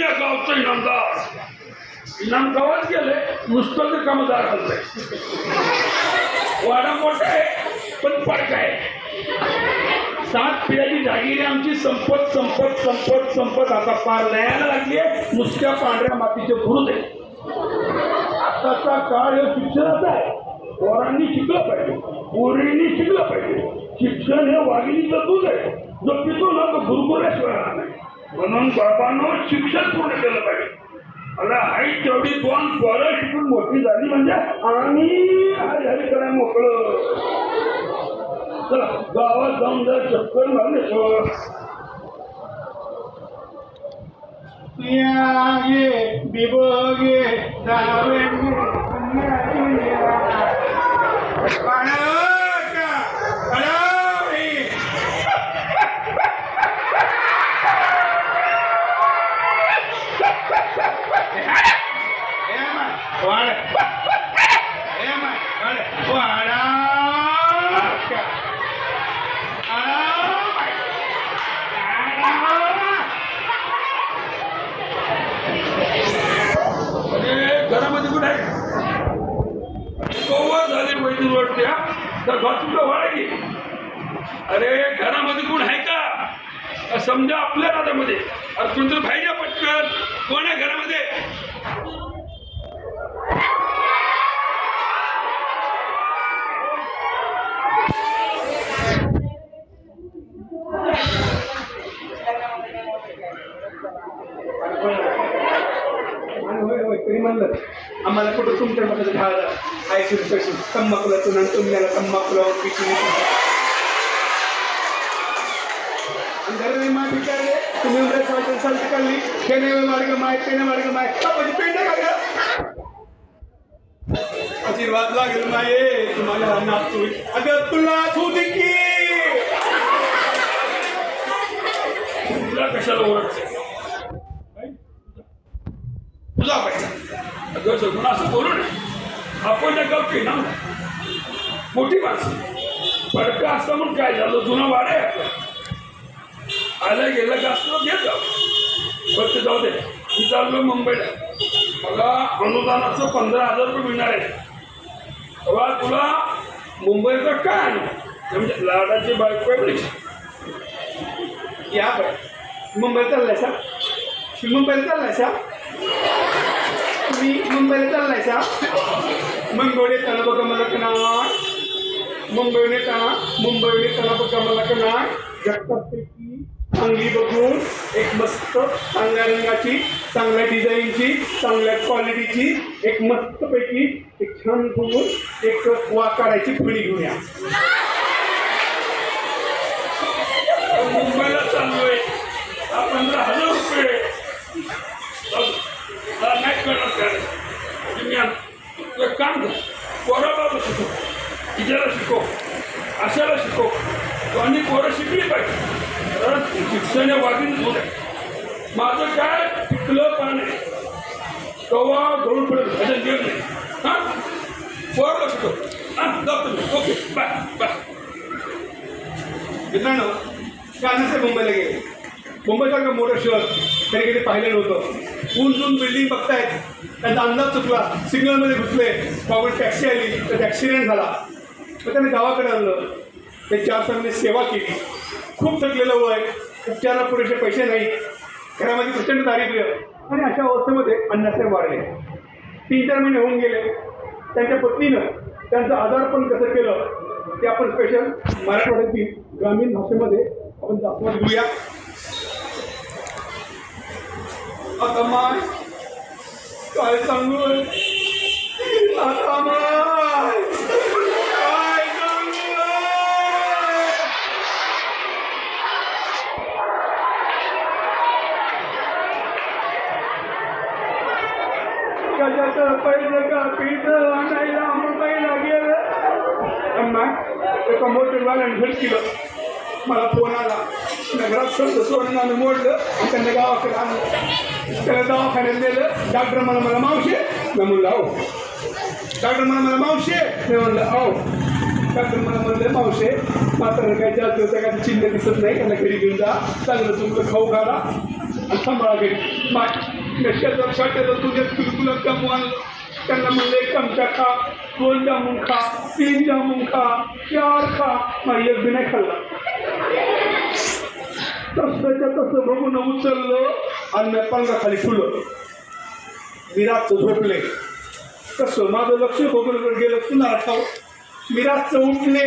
या गावचा इनामदार. इनाम गावात गेले नुसतं तर कामदार हलतंय वाडा मोठा आहे पण पडका आहे. सात पिढ्याची जागिरी आमची संपत संपत संपत संपत. आता पार लयाला लागली आहे नुसत्या पांढऱ्या मातीचे भुरुद आहे आताचा काळ हे शिक्षणाचा आहे. पोरांनी शिकलं पाहिजे पोरींनी शिकलं पाहिजे. शिक्षण हे वाघिणीचं दूध आहे. जो पितो ना तो गुरगुऱ्याशिवाय राहणार नाही. म्हणून बाबानं शिक्षण पूर्ण केलं पाहिजे. मला आई तेवढी दोन पोरं शिकून मोठी झाली म्हणजे आम्ही हरी हरी करायला मोकळं. चला गावात जाऊन जर चक्कर मारले यागे बिबगे दावे अरे घरामध्ये कुठे आहे कव्वा झाले वैद्य वाटते हा तर घरसुद्धा वाढा की? अरे घरामध्ये कोण आहे का? समजा आपल्या राजामध्ये अरे तुमचं पाहिजे पटकन. कोण आहे घरामध्ये आणि होय होय तरी म्हणलं आम्हाला कुठं तुमच्या मताचं झालं ऐकून पैसे तंबाखूलाचं आणि तुम्हाला तंबाखूलावर पिकली माय विचारले तुम्ही उद्या चालते चालते काढली त्याने मार्ग माय त्याने मार्ग माय. म्हणजे पेंड आशीर्वाद लागेल माये तुम्हाला नाचू अगं तुला होती की. तुला कशाला ओरडते तुला पाहिजे अगं सगळं असं आपण त्या गावची ना. मोठी माणसं. फडकं असतं म्हणून काय झालं? जुनं वाडे आलं गेलं का असतं घेत जाऊ. बरं ते जाऊ दे. मी चाललो मुंबईला. मला अनुदानाचं पंधरा हजार रुपये मिळणार आहे तेव्हा तुला मुंबईचं काय आणलं म्हणजे लाडाची बायको आहे या बाय मुंबईत चाललाय सा मुंबईला चाललाय सा तुम्ही मुंबईला चाललाय सा मुंबईने येताना बघा मला कणार मुंबईने येताना मुंबईने येताना बघा मला कणार जगतापैकी चांगली बघून एक मस्त चांगल्या रंगाची चांगल्या डिझाईनची चांगल्या क्वालिटीची एक मस्तपैकी एक छान बघून एक वा काढायची फळी घेऊया या मुंबईला चाललोय हा पंधरा हजार रुपये जाऊ दे. मला नाही करणार काय तुम्ही आण. तू एक काम कर पोराबाबा शिकव तिच्याला शिकव अशाला शिकव तो आणि पोरं शिकली पाहिजे कारण शिक्षण हे होत आहे. माझं काय पिकलं पाणी कवा गळून पडेल ह्याच्यात घेऊन नाही. हां? पोराला शिकव हां जाऊ ओके बाय बाय. मित्रांनो कानाचे मुंबईला गेले. मुंबईसारखं मोठं शहर कधी कधी पाहिलेलं नव्हतं ऊन ऊन बिल्डिंग बघतायत. त्यांचा अंदाज चुकला. सिग्नलमध्ये घुसले. बाबून टॅक्सी आली. त्याचा ॲक्सिडेंट झाला. मग त्यांनी गावाकडे आणलं. ते चार चांगली सेवा केली. खूप थकलेलं वय. उपचाराला पुरेसे पैसे नाही. घरामध्ये प्रचंड दारिद्र्य. आणि अशा अवस्थेमध्ये अण्णासाहेब वाढले तीन चार महिने होऊन गेले. त्यांच्या पत्नीनं त्यांचं आजारपण कसं केलं ते आपण स्पेशल मराठवाड्यातील ग्रामीण भाषेमध्ये आपण दाखवून घेऊया आता माय काय सांगू? आता गेलं एका मोटरवाल्याने झटकिलं मला फोन आला. नगरात सर्व सोडून मोडलं त्यांना गावाकडे आणलं. त्याला दवाखान्यात नेलं. डॉक्टर मला मला मावशे मी म्हणलं अहो. डॉक्टर मला मला मावशे मी म्हणलं अहो. डॉक्टर मला म्हणलं मावशे मात्र काय जास्त काय चिन्ह दिसत नाही. त्यांना घरी घेऊन जा. चांगलं तुमचं खाऊ घाला. आणि सांभाळा घरी. माझ्या शेजार शाट्याला तुझ्या तुला जामू आणलं. त्यांना म्हणलं चमचा खा दोन जामून खा तीन जामून खा चार खा. मग एक बी नाही खाल्ला. तसंच्या तसं बघून उचललं आणि मी पंगा खाली फुलं मी रातचं झोपले. कसं माझं लक्ष बघून गेलं पुन्हा ठाव मी रातचं उठले.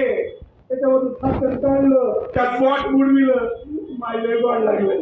त्याच्यामधून साखर काढलं. त्यात वाट उडविलं माय लय गोड लागलं.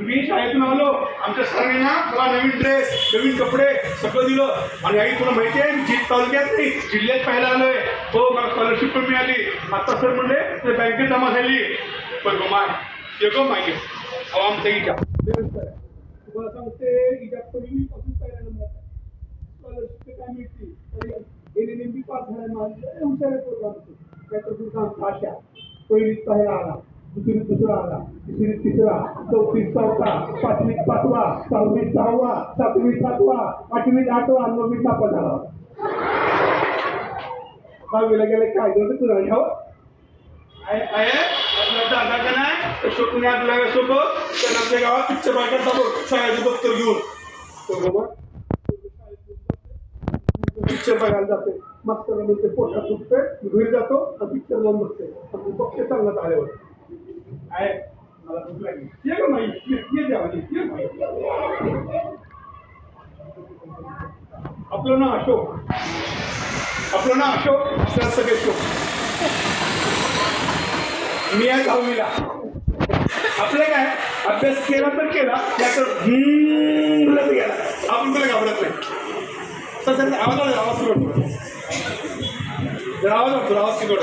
मी शाळेतून आलो आमच्या सरांनी ना मला नवीन ड्रेस नवीन कपडे सगळं दिलं. आणि आई तुला माहिती आहे मी जीत तालुक्यात नाही जिल्ह्यात पाहायला आलोय. हो मला स्कॉलरशिप पण मिळाली. आता सर म्हणले ते बँकेत जमा झाली. पण गोमा माय ये गो अहो आमचं इजा. तुम्हाला सांगते इजा पहिलीपासून पहिला नंबर स्कॉलरशिप काय मिळते गेली पास पाच झाल्या माझे हुशार प्रोग्राम त्याचं तुझं आमचा आशा पहिलीच पाहायला आला. दुसरीत दुसरा आला तिसरीत तिसरा चौथीत चौथा पाचवीत पाचवा सहावीत सहावा सातवीत सातवा आठवीत आठवा नववीत सापा झाला दहावीला गेले काय गेलं तुला घ्यावं आहे आहे आपला दादा का नाही तर शोधून आपल्यासोबत तर आमच्या गावात पिक्चर बायकात जातो शाळेचं दप्तर घेऊन तो बाबा पिक्चर बघायला जाते मास्तर म्हणते पोटात दुखते घरी जातो आणि पिक्चर लावून बघते आणि बघते चांगलं आल्यावर आहे. मला भूक लागली. ये ग माई ये ये ये माई आपलं नाव अशोक. आपलं नाव अशोक आपल्याला सगळे शोक मी आहे दहावीला. आपलं काय? अभ्यास केला तर केला त्याचं हम्म गेला. आपण तुला घाबरत नाही. सर आवाज आवाज आवाज सुरू जर आवाज वाटतो आवाज सुरू